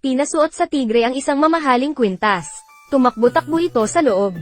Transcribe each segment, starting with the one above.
Pinasuot sa tigre ang isang mamahaling kwintas. Tumakbo-takbo ito sa loob.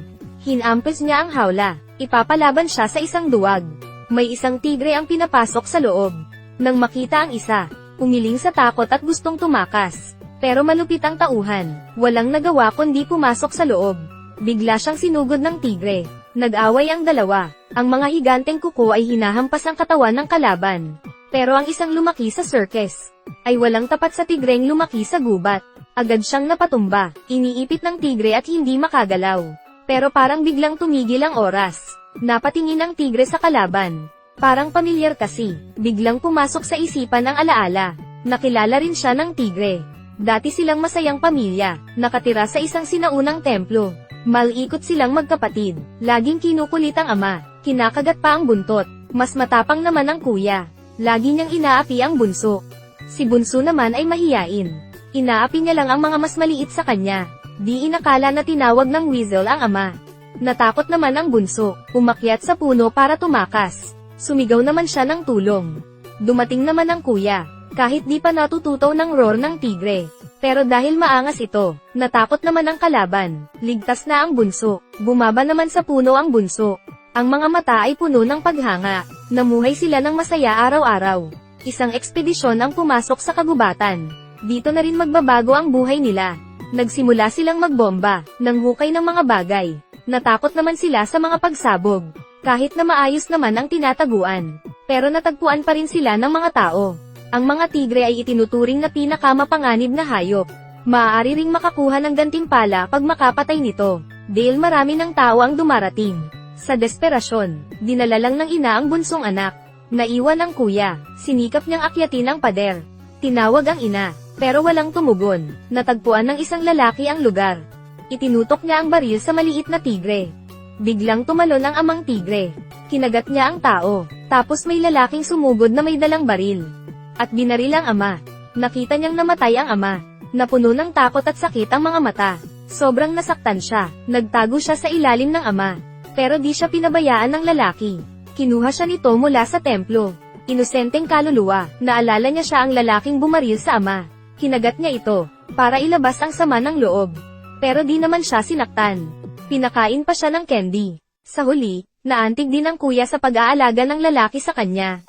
Hinampes niya ang hawla. Ipapalaban siya sa isang duwag. May isang tigre ang pinapasok sa loob. Nang makita ang isa, umiling sa takot at gustong tumakas. Pero malupit ang tauhan. Walang nagawa kundi pumasok sa loob. Bigla siyang sinugod ng tigre. Nag-away ang dalawa. Ang mga higanteng kuko ay hinahampas ang katawan ng kalaban. Pero ang isang lumaki sa circus, ay walang tapat sa tigreng lumaki sa gubat. Agad siyang napatumba, iniipit ng tigre at hindi makagalaw. Pero parang biglang tumigil ang oras. Napatingin ang tigre sa kalaban. Parang pamilyar kasi, biglang pumasok sa isipan ang alaala. Nakilala rin siya ng tigre. Dati silang masayang pamilya, nakatira sa isang sinaunang templo. Malikot silang magkapatid, laging kinukulit ang ama, kinakagat pa ang buntot, mas matapang naman ang kuya. Lagi niyang inaapi ang bunso. Si bunso naman ay mahiyain. Inaapi niya lang ang mga mas maliit sa kanya. Di inakala na tinawag ng weasel ang ama. Natakot naman ang bunso, umakyat sa puno para tumakas. Sumigaw naman siya ng tulong. Dumating naman ang kuya, kahit di pa natututaw ng roar ng tigre. Pero dahil maangas ito, natakot naman ang kalaban. Ligtas na ang bunso. Bumaba naman sa puno ang bunso. Ang mga mata ay puno ng paghanga. Namuhay sila ng masaya araw-araw. Isang ekspedisyon ang pumasok sa kagubatan. Dito na rin magbabago ang buhay nila. Nagsimula silang magbomba, ng hukay ng mga bagay. Natakot naman sila sa mga pagsabog. Kahit na maayos naman ang tinataguan. Pero natagpuan pa rin sila ng mga tao. Ang mga tigre ay itinuturing na pinakamapanganib na hayop. Maaari ring makakuha ng gantimpala pag makapatay nito. Dahil marami ng tao ang dumarating. Sa desperasyon, dinala lang ng ina ang bunsong anak. Naiwan ang kuya, sinikap niyang akyatin ang pader. Tinawag ang ina, pero walang tumugon. Natagpuan ng isang lalaki ang lugar. Itinutok niya ang baril sa maliit na tigre. Biglang tumalon ang amang tigre. Kinagat niya ang tao, tapos may lalaking sumugod na may dalang baril. At binaril ang ama. Nakita niyang namatay ang ama. Napuno ng takot at sakit ang mga mata. Sobrang nasaktan siya. Nagtago siya sa ilalim ng ama. Pero di siya pinabayaan ng lalaki. Kinuha siya nito mula sa templo. Inosenteng kaluluwa, naalala niya siya ang lalaking bumaril sa ama. Kinagat niya ito, para ilabas ang sama ng loob. Pero di naman siya sinaktan. Pinakain pa siya ng candy. Sa huli, naantig din ang kuya sa pag-aalaga ng lalaki sa kanya.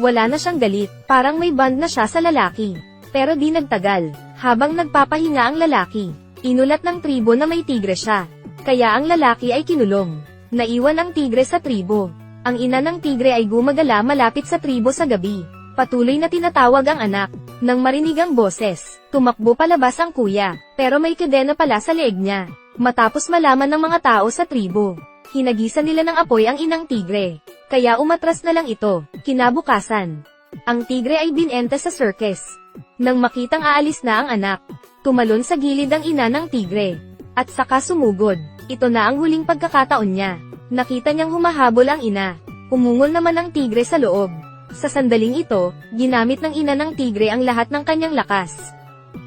Wala na siyang galit, parang may bond na siya sa lalaki. Pero di nagtagal, habang nagpapahinga ang lalaki, inulat ng tribo na may tigre siya. Kaya ang lalaki ay kinulong. Naiwan ang tigre sa tribo. Ang ina ng tigre ay gumagala malapit sa tribo sa gabi. Patuloy na tinatawag ang anak. Nang marinig ang boses, tumakbo palabas ang kuya, pero may kadena pala sa leeg niya. Matapos malaman ng mga tao sa tribo, hinagisan nila ng apoy ang inang tigre. Kaya umatras na lang ito, kinabukasan. Ang tigre ay binenta sa circus. Nang makitang aalis na ang anak, tumalon sa gilid ang ina ng tigre. At saka sumugod, ito na ang huling pagkakataon niya. Nakita niyang humahabol ang ina. Umungol naman ang tigre sa loob. Sa sandaling ito, ginamit ng ina ng tigre ang lahat ng kanyang lakas.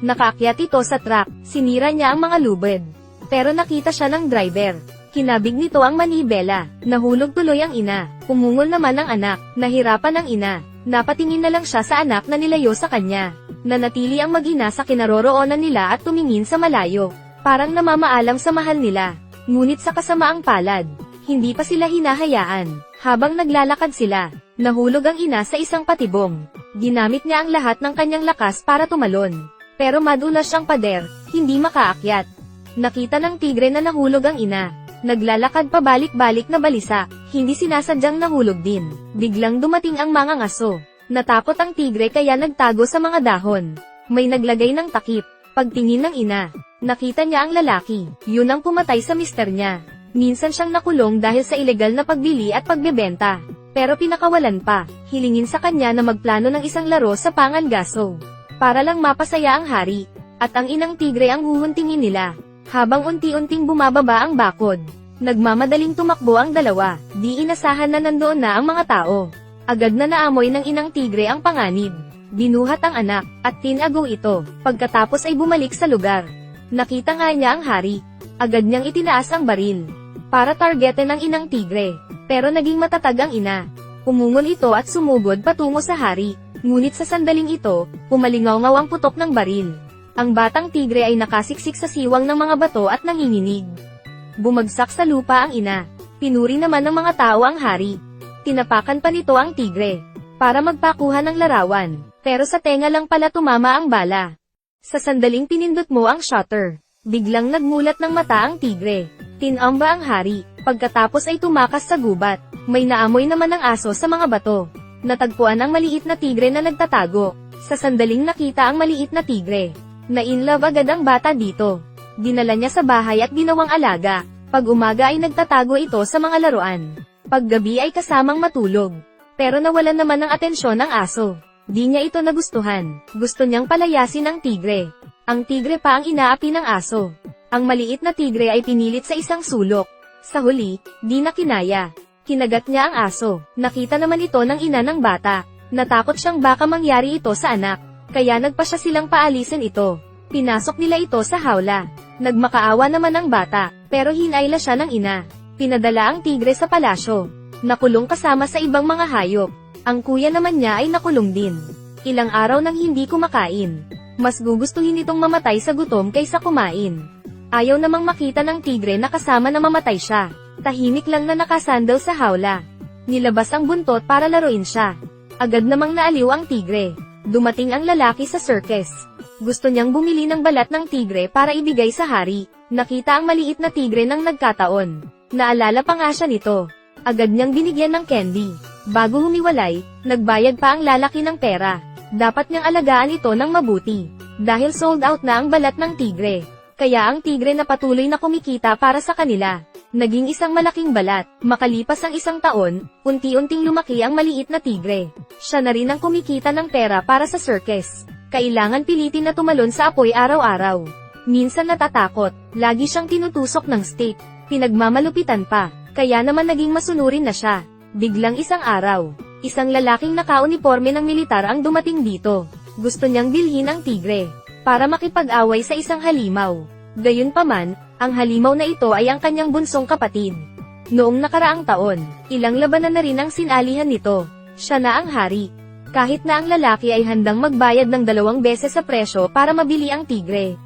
Nakaakyat ito sa truck, sinira niya ang mga lubid. Pero nakita siya ng driver. Kinabig nito ang manibela, nahulog tuloy ang ina, umungol naman ang anak, nahirapan ang ina, napatingin na lang siya sa anak na nilayo sa kanya. Nanatili ang mag-ina sa kinaroroonan nila at tumingin sa malayo. Parang namamaalam sa mahal nila. Ngunit sa kasamaang palad, hindi pa sila hinahayaan. Habang naglalakad sila, nahulog ang ina sa isang patibong. Ginamit niya ang lahat ng kanyang lakas para tumalon. Pero madulas siyang pader, hindi makaakyat. Nakita ng tigre na nahulog ang ina. Naglalakad pabalik-balik na balisa, hindi sinasadyang nahulog din. Biglang dumating ang mga ngaso. Natakot ang tigre kaya nagtago sa mga dahon. May naglagay ng takip. Pagtingin ng ina, nakita niya ang lalaki. Yun ang pumatay sa mister niya. Minsan siyang nakulong dahil sa ilegal na pagbili at pagbebenta. Pero pinakawalan pa, hilingin sa kanya na magplano ng isang laro sa pangangaso. Para lang mapasaya ang hari. At ang inang tigre ang huhuntingin nila. Habang unti-unting bumababa ang bakod, nagmamadaling tumakbo ang dalawa, di inasahan na nandoon na ang mga tao. Agad na naamoy ng inang tigre ang panganib. Binuhat ang anak, at tinago ito, pagkatapos ay bumalik sa lugar. Nakita nga niya ang hari. Agad niyang itinaas ang baril. Para targetin ang inang tigre. Pero naging matatag ang ina. Umungol ito at sumugod patungo sa hari. Ngunit sa sandaling ito, pumalingaw ang putok ng baril. Ang batang tigre ay nakasiksik sa siwang ng mga bato at nanginginig. Bumagsak sa lupa ang ina. Pinuri naman ng mga tao ang hari. Tinapakan pa nito ang tigre. Para magpakuha ng larawan. Pero sa tenga lang pala tumama ang bala. Sa sandaling pinindot mo ang shutter. Biglang nagmulat ng mata ang tigre. Tinamba ang hari. Pagkatapos ay tumakas sa gubat. May naamoy naman ng aso sa mga bato. Natagpuan ang maliit na tigre na nagtatago. Sa sandaling nakita ang maliit na tigre. Na-inlove agad ang bata dito. Dinala niya sa bahay at ginawang alaga. Pag umaga ay nagtatago ito sa mga laruan. Pag gabi ay kasamang matulog. Pero nawalan naman ng atensyon ng aso. Di niya ito nagustuhan. Gusto niyang palayasin ang tigre. Ang tigre pa ang inaapi ng aso. Ang maliit na tigre ay pinilit sa isang sulok. Sa huli, di na kinaya. Kinagat niya ang aso. Nakita naman ito ng ina ng bata. Natakot siyang baka mangyari ito sa anak. Kaya nagpa siya silang paalisin ito. Pinasok nila ito sa hawla. Nagmakaawa naman ang bata, pero hinayla siya ng ina. Pinadala ang tigre sa palasyo. Nakulong kasama sa ibang mga hayop. Ang kuya naman niya ay nakulong din. Ilang araw nang hindi kumakain. Mas gugustuhin itong mamatay sa gutom kaysa kumain. Ayaw namang makita ng tigre na kasama na mamatay siya. Tahimik lang na nakasandal sa hawla. Nilabas ang buntot para laruin siya. Agad namang naaliw ang tigre. Dumating ang lalaki sa circus. Gusto niyang bumili ng balat ng tigre para ibigay sa hari. Nakita ang maliit na tigre ng nagkataon. Naalala pa nga siya nito. Agad niyang binigyan ng candy. Bago humiwalay, nagbayad pa ang lalaki ng pera. Dapat niyang alagaan ito ng mabuti. Dahil sold out na ang balat ng tigre. Kaya ang tigre na patuloy na kumikita para sa kanila. Naging isang malaking balat. Makalipas ang isang taon, unti-unting lumaki ang maliit na tigre. Siya na rin ang kumikita ng pera para sa circus. Kailangan pilitin na tumalon sa apoy araw-araw. Minsan natatakot, lagi siyang tinutusok ng stick. Pinagmamalupitan pa, kaya naman naging masunurin na siya. Biglang isang araw, isang lalaking nakauniforme ng militar ang dumating dito. Gusto niyang bilhin ang tigre, para makipag-away sa isang halimaw. Gayunpaman, ang halimaw na ito ay ang kanyang bunsong kapatid. Noong nakaraang taon, ilang labanan na rin ang sinalihan nito. Siya na ang hari. Kahit na ang lalaki ay handang magbayad ng dalawang beses sa presyo para mabili ang tigre.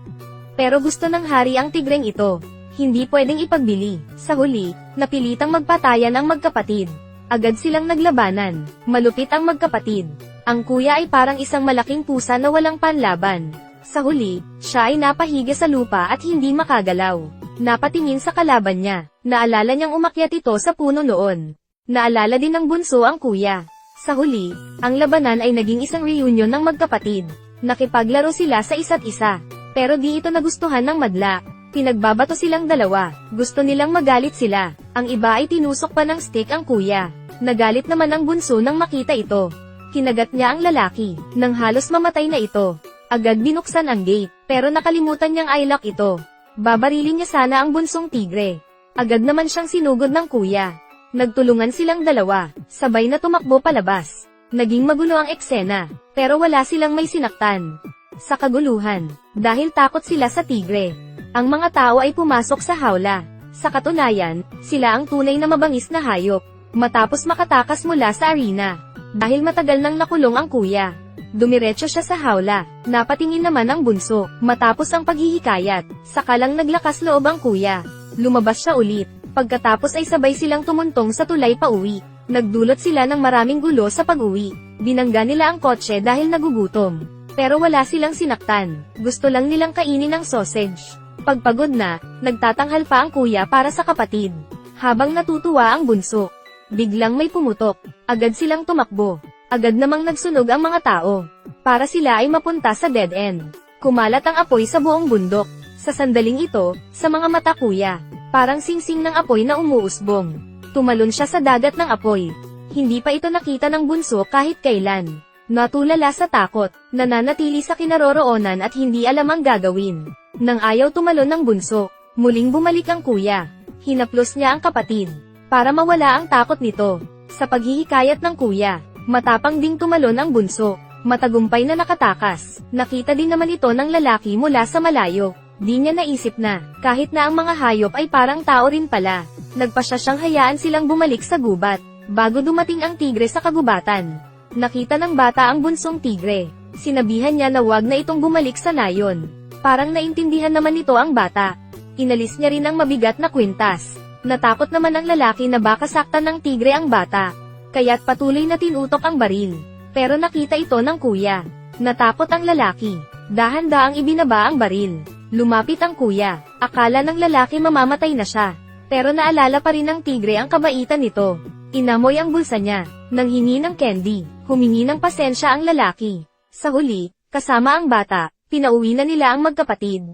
Pero gusto ng hari ang tigreng ito. Hindi pwedeng ipagbili. Sa huli, napilitang magpatayan ang magkapatid. Agad silang naglabanan. Malupit ang magkapatid. Ang kuya ay parang isang malaking pusa na walang panlaban. Sa huli, siya ay napahiga sa lupa at hindi makagalaw. Napatingin sa kalaban niya. Naalala niyang umakyat ito sa puno noon. Naalala din ng bunso ang kuya. Sa huli, ang labanan ay naging isang reunion ng magkapatid. Nakipaglaro sila sa isa't isa. Pero di ito nagustuhan ng madla. Pinagbabato silang dalawa. Gusto nilang magalit sila. Ang iba ay tinusok pa ng stick ang kuya. Nagalit naman ang bunso nang makita ito. Kinagat niya ang lalaki, nang halos mamatay na ito. Agad binuksan ang gate, pero nakalimutan niyang i-lock ito. Babarilin niya sana ang bunsong tigre. Agad naman siyang sinugod ng kuya. Nagtulungan silang dalawa, sabay na tumakbo palabas. Naging magulo ang eksena, pero wala silang may sinaktan. Sa kaguluhan, dahil takot sila sa tigre, ang mga tao ay pumasok sa hawla. Sa katunayan, sila ang tunay na mabangis na hayop. Matapos makatakas mula sa arena, dahil matagal nang nakulong ang kuya. Dumiretso siya sa hawla, napatingin naman ang bunso, matapos ang paghihikayat, sakalang naglakas loob ang kuya. Lumabas siya ulit, pagkatapos ay sabay silang tumuntong sa tulay pa uwi. Nagdulot sila ng maraming gulo sa pag-uwi. Binangga nila ang kotse dahil nagugutom. Pero wala silang sinaktan, gusto lang nilang kainin ang sausage. Pagpagod na, nagtatanghal pa ang kuya para sa kapatid. Habang natutuwa ang bunso, biglang may pumutok. Agad silang tumakbo. Agad namang nagsunog ang mga tao. Para sila ay mapunta sa dead end. Kumalat ang apoy sa buong bundok. Sa sandaling ito, sa mga mata kuya, parang singsing ng apoy na umuusbong. Tumalon siya sa dagat ng apoy. Hindi pa ito nakita ng bunso kahit kailan. Natulala sa takot, nananatili sa kinaroroonan at hindi alam ang gagawin. Nang ayaw tumalon ng bunso, muling bumalik ang kuya. Hinaplos niya ang kapatid, para mawala ang takot nito. Sa paghihikayat ng kuya, matapang ding tumalon ang bunso. Matagumpay na nakatakas. Nakita din naman ito ng lalaki mula sa malayo. Di niya naisip na, kahit na ang mga hayop ay parang tao rin pala. Nagpasya siyang hayaan silang bumalik sa gubat, bago dumating ang tigre sa kagubatan. Nakita ng bata ang bunsong tigre. Sinabihan niya na wag na itong bumalik sa nayon. Parang naintindihan naman nito ang bata. Inalis niya rin ang mabigat na kwintas. Natakot naman ang lalaki na baka saktan ng tigre ang bata. Kaya't patuloy na tinutok ang baril. Pero nakita ito ng kuya. Natakot ang lalaki. Dahan-daang ibinaba ang baril. Lumapit ang kuya. Akala ng lalaki mamamatay na siya. Pero naalala pa rin ng tigre ang kabaitan nito. Inamoy ang bulsa niya. Nang hingi ng candy. Humingi ng pasensya ang lalaki. Sa huli, kasama ang bata, pinauwi na nila ang magkapatid.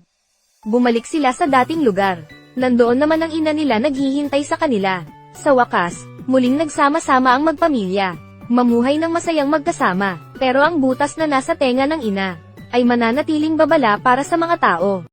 Bumalik sila sa dating lugar. Nandoon naman ang ina nila naghihintay sa kanila. Sa wakas, muling nagsama-sama ang magpamilya. Mamuhay ng masayang magkasama, pero ang butas na nasa tenga ng ina, ay mananatiling babala para sa mga tao.